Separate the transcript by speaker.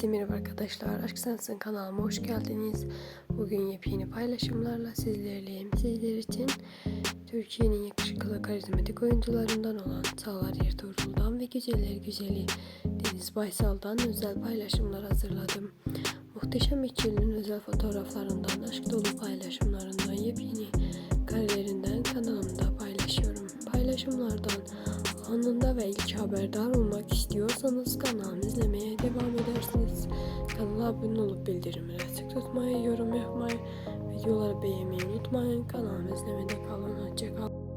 Speaker 1: Herkese merhaba arkadaşlar. Aşk Sensin kanalıma hoş geldiniz. Bugün yepyeni paylaşımlarla sizlerleyim. Sizler için Türkiye'nin yakışıklı karizmatik oyuncularından olan Çağlar Ertuğrul'dan ve güzeller güzeli Deniz Baysal'dan özel paylaşımlar hazırladım. Muhteşem ikilinin özel fotoğraflarından, aşk dolu paylaşımlarından, yepyeni karelerinden kanalımda paylaşıyorum. Paylaşımlardan anında ve ilk haberdar olmak istiyorsanız abone olup bildirimleri açık tutmayı, yorum yapmayı, videoları beğenmeyi unutmayın. Kanalımı izlemede kalın. Hoşçakalın.